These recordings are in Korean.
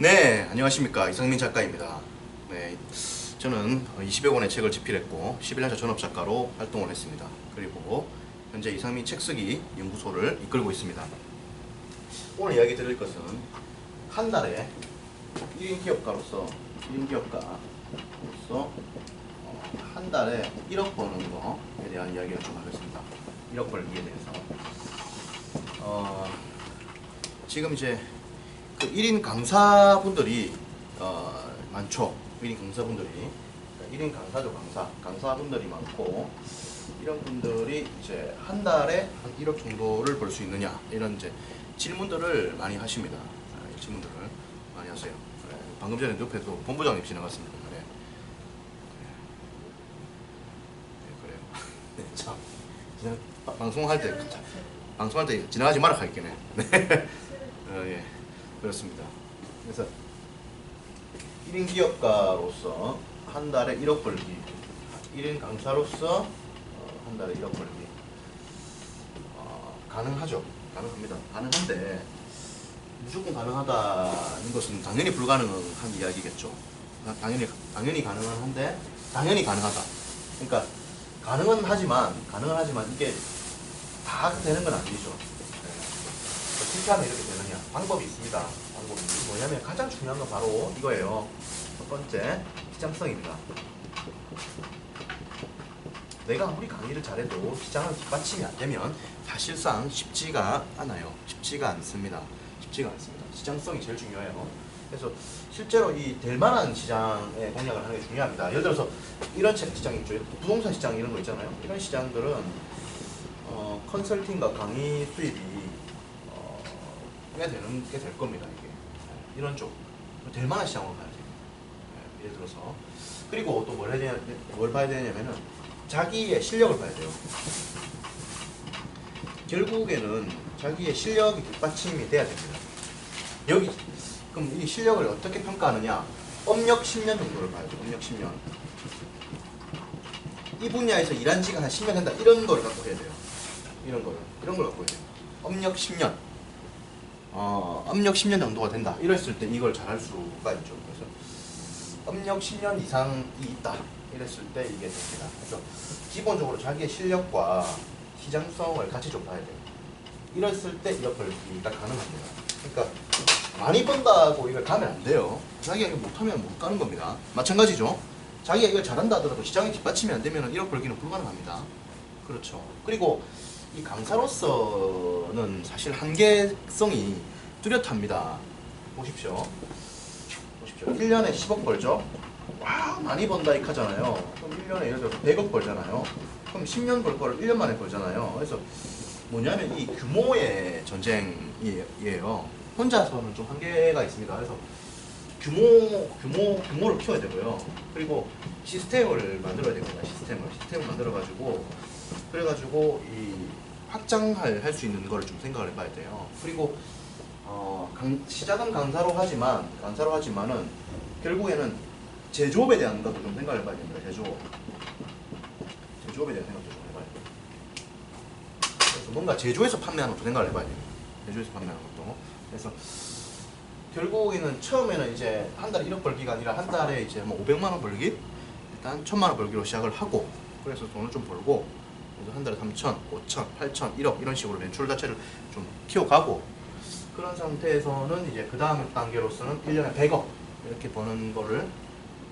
네, 안녕하십니까. 이상민 작가입니다. 네, 저는 20여 권의 책을 집필했고 11년차 전업작가로 활동을 했습니다. 그리고 현재 이상민 책쓰기 연구소를 이끌고 있습니다. 오늘 이야기 드릴 것은 한 달에 1인 기업가로서 1인 기업가로서 어, 한 달에 1억 버는 거에 대한 이야기를 좀 하겠습니다. 1억 벌기에 대해서. 어, 지금 이제 그 1인 강사분들이 어, 많죠. 1인 강사분들이. 그러니까 1인 강사죠, 강사. 강사분들이 많고, 이런 분들이 이제 한 달에 한 1억 정도를 벌 수 있느냐, 이런 이제 질문들을 많이 하십니다. 아, 이 질문들을 많이 하세요. 네, 방금 전에 옆에도 본부장님 지나갔습니다. 네. 네, 그래요. 네, 참. 방송할 때, 자, 방송할 때 지나가지 마라 할게네. 네. 어, 예. 그렇습니다. 그래서 1인 기업가로서 한 달에 1억 벌기, 1인 강사로서 어, 한 달에 1억 벌기 어, 가능하죠. 가능합니다. 가능한데 무조건 가능하다는 것은 당연히 불가능한 이야기겠죠. 아, 당연히 당연히 가능은 한데 당연히 가능하다. 그러니까 가능은 하지만 가능은 하지만 이게 다 되는 건 아니죠. 네. 어떻게 하면 이렇게 되느냐 방법이 있습니다. 방법이 뭐냐면 가장 중요한 건 바로 이거예요. 첫 번째 시장성입니다. 내가 아무리 강의를 잘해도 시장을 뒷받침이 안 되면 사실상 쉽지가 않아요. 쉽지가 않습니다. 쉽지가 않습니다. 시장성이 제일 중요해요. 그래서 실제로 이 될 만한 시장에 공략을 하는 게 중요합니다. 예를 들어서 이런 시- 시장 있죠. 부동산 시장 이런 거 있잖아요. 이런 시장들은 어, 컨설팅과 강의 수입이 어, 꽤 되는 꽤될 겁니다. 이게 이런 쪽. 될 만한 시장으로 가야 돼요. 예, 예를 들어서 그리고 또 뭘 해야 되냐, 뭘 봐야 되냐면은 자기의 실력을 봐야 돼요. 결국에는 자기의 실력이 뒷받침이 돼야 됩니다. 여기 그럼 이 실력을 어떻게 평가하느냐? 업력 10년 정도를 봐야 돼요. 업력 10년. 이 분야에서 일한 지가 한 10년 된다. 이런 거를 갖고 해야 돼요. 이런 거를. 이런 걸 갖고 해야 돼요. 업력 10년. 어, 업력 10년 정도가 된다. 이랬을 때 이걸 잘할 수가 있죠. 그래서 업력 10년 이상이 있다. 이랬을 때 이게 됩니다. 그래서 기본적으로 자기의 실력과 시장성을 같이 좀 봐야 돼요. 이랬을 때 이런 벌기가 가능합니다. 그러니까 많이 번다고 이걸 가면 안 돼요. 자기가 이거 못하면 못 가는 겁니다. 마찬가지죠. 자기가 이걸 잘한다 하더라도 시장이 뒷받침이 안 되면 1억 벌기는 불가능합니다. 그렇죠. 그리고 이 강사로서 는 사실 한계성이 뚜렷합니다. 보십시오. 보십시오. 1년에 10억 벌죠? 와, 많이 번다 이 하잖아요. 그럼 1년에 예를 들어서 100억 벌잖아요. 그럼 10년 벌 거를 1년 만에 벌잖아요. 그래서 뭐냐면 이 규모의 전쟁이에요. 혼자서는 좀 한계가 있습니다. 그래서 규모, 규모, 규모를 키워야 되고요. 그리고 시스템을 만들어야 됩니다. 시스템을. 시스템을 만들어가지고, 그래가지고 이 확장할 할 수 있는 걸좀 생각을 해봐야 돼요. 그리고 어, 강- 시작은 강사로 하지만 강사로 하지만은 결국에는 제조업에 대한 것도 좀 생각을 해봐야 됩니다. 제조업. 제조업에 대한 생각도 좀 해봐야 돼요. 그래서 뭔가 제조해서 판매하는 것도 생각을 해봐야 돼요. 제조해서 판매하는 것도. 그래서 결국에는 처음에는 이제 한 달에 1억 벌기가 아니라 한 달에 이제 뭐 500만 원 벌기 일단 1000만 원 벌기로 시작을 하고 그래서 돈을 좀 벌고 그래서 한 달에 3천, 5천, 8천, 1억 이런 식으로 매출 자체를 좀 키워가고 그런 상태에서는 이제 그 다음 단계로서는 1년에 100억 이렇게 버는 거를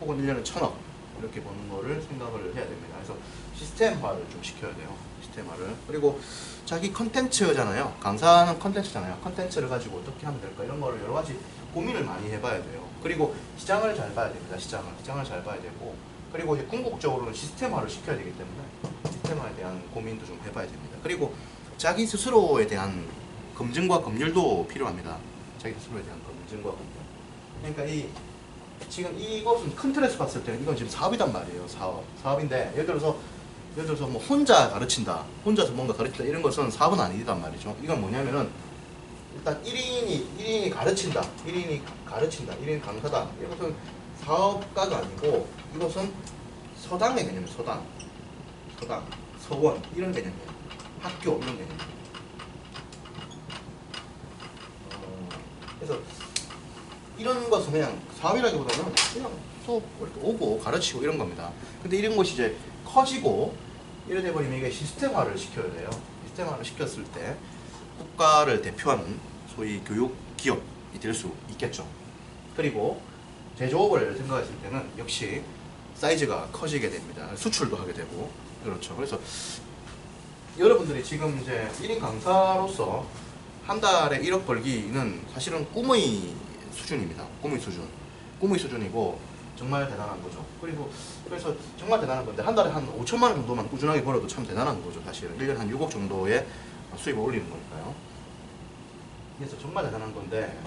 혹은 1년에 1000억 이렇게 버는 거를 생각을 해야 됩니다. 그래서 시스템화를 좀 시켜야 돼요. 시스템화를. 그리고 자기 컨텐츠잖아요. 강사는 컨텐츠잖아요. 컨텐츠를 가지고 어떻게 하면 될까 이런 거를 여러 가지 고민을 많이 해봐야 돼요. 그리고 시장을 잘 봐야 됩니다. 시장을 시장을 잘 봐야 되고 그리고 이제 궁극적으로는 시스템화를 시켜야 되기 때문에 시스템화에 대한 고민도 좀 해봐야 됩니다. 그리고 자기 스스로에 대한 검증과 검열도 필요합니다. 자기 스스로에 대한 검증과 검열. 그러니까 이 지금 이것은 큰 틀에서 봤을 때는 이건 지금 사업이단 말이에요. 사업. 사업인데 예를 들어서 예를 들어서 뭐 혼자 가르친다, 혼자서 뭔가 가르친다 이런 것은 사업은 아니단 말이죠. 이건 뭐냐면은 일단 1인이 1인이 가르친다, 1인이 가르친다, 1인 강사다. 이것은 사업가가 아니고 이것은 서당의 개념이에요. 서당, 서당, 서원 이런 개념이에요. 학교 이런 개념이에요. 어, 그래서 이런 것은 그냥 사업이라기보다는 그냥 수업 이렇게 오고 가르치고 이런 겁니다. 근데 이런 것이 이제 커지고 이래 돼 버리면 이게 시스템화를 시켜야 돼요. 시스템화를 시켰을 때 국가를 대표하는 소위 교육 기업이 될 수 있겠죠. 그리고 제조업을 생각했을 때는 역시 사이즈가 커지게 됩니다. 수출도 하게 되고 그렇죠. 그래서 여러분들이 지금 이제 1인 강사로서 한 달에 1억 벌기는 사실은 꿈의 수준입니다. 꿈의 수준. 꿈의 수준이고 정말 대단한 거죠. 그리고 그래서 정말 대단한 건데 한 달에 한 5천만 원 정도만 꾸준하게 벌어도 참 대단한 거죠. 사실은 1년에 한 6억 정도의 수입을 올리는 거니까요. 그래서 정말 대단한 건데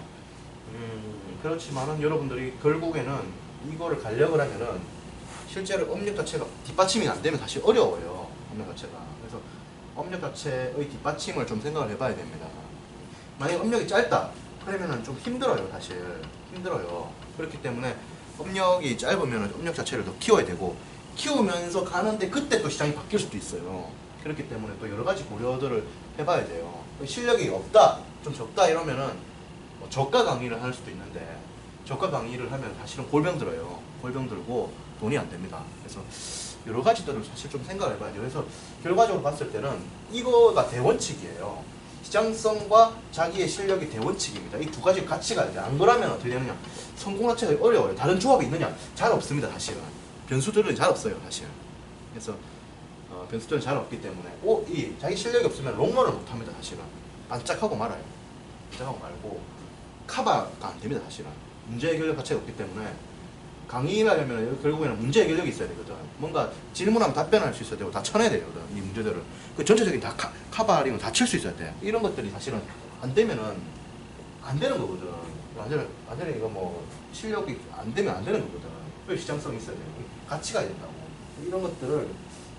음, 그렇지만은 여러분들이 결국에는 이거를 간력을 하면은 실제로 업력 자체가 뒷받침이 안 되면 사실 어려워요. 업력 자체가. 그래서 업력 자체의 뒷받침을 좀 생각을 해봐야 됩니다. 만약에 업력이 짧다 그러면은 좀 힘들어요 사실 힘들어요 그렇기 때문에 업력이 짧으면 업력 자체를 더 키워야 되고 키우면서 가는데 그때 또 시장이 바뀔 수도 있어요 그렇기 때문에 또 여러 가지 고려들을 해봐야 돼요 실력이 없다 좀 적다 이러면은 뭐 저가 강의를 할 수도 있는데 저가 강의를 하면 사실은 골병 들어요 골병 들고 돈이 안 됩니다 그래서 여러 가지들을 사실 좀 생각을 해봐야 돼요 그래서 결과적으로 봤을 때는 이거가 대원칙이에요 시장성과 자기의 실력이 대원칙입니다. 이 두 가지 같이 가야 돼. 안 그러면 어떻게 되느냐? 성공 자체가 어려워요. 다른 조합이 있느냐? 잘 없습니다. 사실은. 변수들은 잘 없어요. 사실. 그래서 어, 변수들은 잘 없기 때문에 오, 이 자기 실력이 없으면 롱런을 못 합니다. 사실은. 반짝하고 말아요. 반짝하고 말고 카바가 안 됩니다. 사실은. 문제 해결력 자체가 없기 때문에 강의를 하려면 결국에는 문제 해결력이 있어야 되거든. 뭔가 질문하면 답변할 수 있어야 되고 다 쳐내야 되거든. 이 문제들을. 그 전체적인 다 카, 카바링을 다 칠 수 있어야 돼. 이런 것들이 사실은 안 되면은 안 되는 거거든. 안 되는 이거 뭐 실력이 안 되면 안 되는 거거든. 그 시장성이 있어야 돼. 같이 가야 된다고. 이런 것들을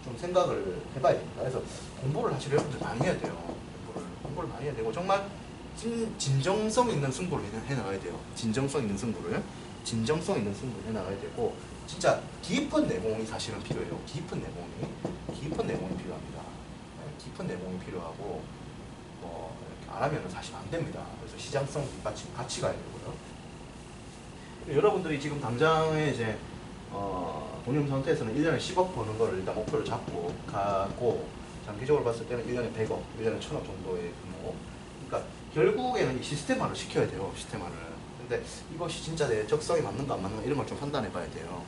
좀 생각을 해봐야 됩니다. 그래서 공부를 사실 여러분들 많이 해야 돼요. 공부를, 공부를 많이 해야 되고 정말 진, 진정성 있는 승부를 해, 해 나가야 돼요. 진정성 있는 승부를. 진정성 있는 승부를 해 나가야 되고 진짜 깊은 내공이 사실은 필요해요. 깊은 내공이 깊은 내공이 필요합니다. 네, 깊은 내공이 필요하고 뭐 이렇게 안 하면 사실 안 됩니다. 그래서 시장성 뒷받침 같이 가야 되고요. 여러분들이 지금 당장에 이제 어, 본인 상태에서는 1년에 10억 버는 거를 일단 목표를 잡고 가고 장기적으로 봤을 때는 1년에 100억, 1년에 1000억 정도의 규모. 그러니까 결국에는 이 시스템화를 시켜야 돼요. 시스템화를. 근데 이것이 진짜 내 적성이 맞는가 안 맞는가 이런 걸 좀 판단해 봐야 돼요.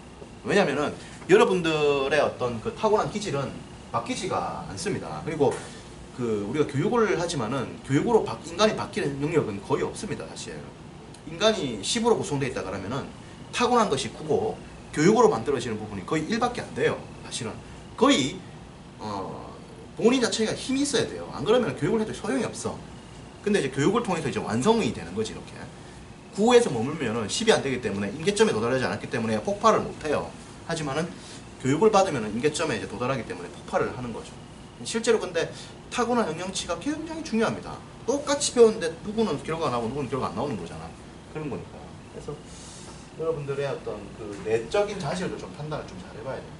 왜냐면은 여러분들의 어떤 그 타고난 기질은 바뀌지가 않습니다. 그리고 그 우리가 교육을 하지만은 교육으로 바, 인간이 바뀌는 능력은 거의 없습니다. 사실. 인간이 10으로 구성되어 있다 그러면은 타고난 것이 9고 교육으로 만들어지는 부분이 거의 1밖에 안 돼요. 사실은. 거의 어, 본인 자체가 힘이 있어야 돼요. 안 그러면 교육을 해도 소용이 없어. 근데 이제 교육을 통해서 이제 완성이 되는 거지 이렇게. 9에서 머물면은 10이 안 되기 때문에 임계점에 도달하지 않았기 때문에 폭발을 못 해요. 하지만은 교육을 받으면 임계점에 이제 도달하기 때문에 폭발을 하는 거죠. 실제로 근데 타고난 영향치가 굉장히 중요합니다. 똑같이 배웠는데 누구는 결과 나오고 누구는 결과 안 나오는 거잖아. 그런 거니까. 그래서 여러분들의 어떤 그 내적인 자질도 좀 판단을 좀 잘 해봐야 됩니다.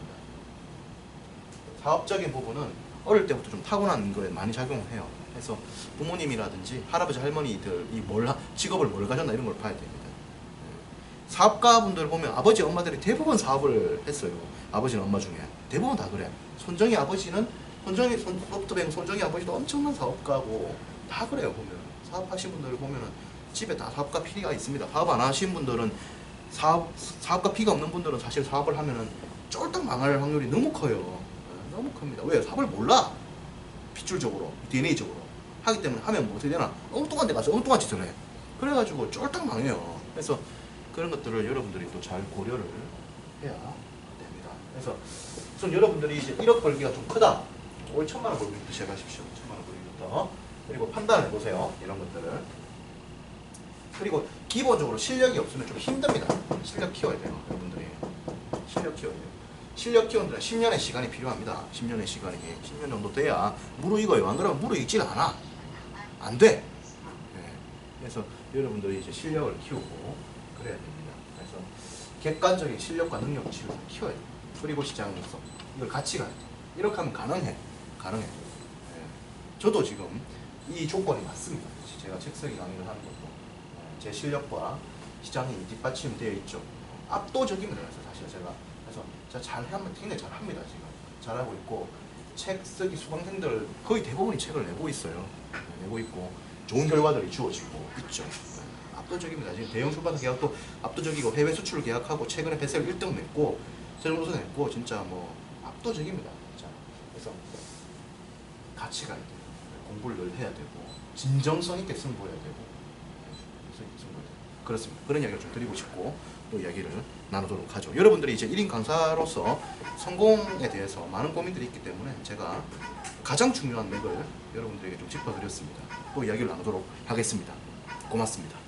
사업적인 부분은 어릴 때부터 좀 타고난 거에 많이 작용을 해요. 그래서 부모님이라든지 할아버지 할머니들이 뭘 하- 직업을 뭘 가졌나 이런 걸 봐야 됩니다. 예. 사업가분들 보면 아버지 엄마들이 대부분 사업을 했어요. 아버지는 엄마 중에 대부분 다 그래. 손정희 아버지는 손정희 손, 소프트뱅크 손정희 아버지도 엄청난 사업가고 다 그래요 보면 사업하신 분들 보면은 집에 다 사업가 피가 있습니다. 사업 안 하신 분들은 사업 사업가 피가 없는 분들은 사실 사업을 하면은 쫄딱 망할 확률이 너무 커요. 예, 너무 큽니다. 왜 사업을 몰라? 핏줄적으로 DNA적으로 하기 때문에 하면 뭐 어떻게 되나 엉뚱한 데 가서 엉뚱한 짓을 해. 그래가지고 쫄딱 망해요. 그래서 그런 것들을 여러분들이 또 잘 고려를 해야 됩니다. 그래서 우선 여러분들이 이제 1억 벌기가 좀 크다. 올 천만 원 벌기부터 시작하십시오. 천만 원 벌기부터. 그리고 판단해 보세요. 이런 것들을. 그리고 기본적으로 실력이 없으면 좀 힘듭니다. 실력 키워야 돼요. 여러분들이. 실력 키워야 돼요. 실력 키우는 10년의 시간이 필요합니다. 10년의 시간이. 10년 정도 돼야 무르익어요. 안 그러면 무르익질 않아. 안 돼. 네. 그래서 여러분들이 이제 실력을 키우고 그래야 됩니다. 그래서 객관적인 실력과 능력을 키우- 키워야 돼요. 그리고 시장에서 이걸 같이 가야 돼. 이렇게 하면 가능해. 가능해. 네. 저도 지금 이 조건이 맞습니다. 제가 책쓰기 강의를 하는 것도 네. 제 실력과 시장이 뒷받침되어 있죠. 압도적입니다. 그래서 사실 제가 그래서 제가 잘하면 굉장히 잘합니다 지금 잘하고 있고 책 쓰기 수강생들 거의 대부분이 책을 내고 있어요. 네, 내고 있고 좋은 결과들이 주어지고 있죠. 네, 압도적입니다. 지금 대형 출판사 계약도 압도적이고 해외 수출 계약하고 최근에 베스트셀러 1등 냈고 우선 냈고 진짜 뭐 압도적입니다. 진짜. 그래서 같이 가야 돼요. 공부를 늘 해야 되고 진정성 있게 승부해야 되고 승부해야 되고 그렇습니다. 그런 이야기를 좀 드리고 싶고 또 이야기를 나누도록 하죠. 여러분들이 이제 1인 강사로서 성공에 대해서 많은 고민들이 있기 때문에 제가 가장 중요한 맥을 여러분들에게 좀 짚어드렸습니다. 또 이야기를 나누도록 하겠습니다. 고맙습니다.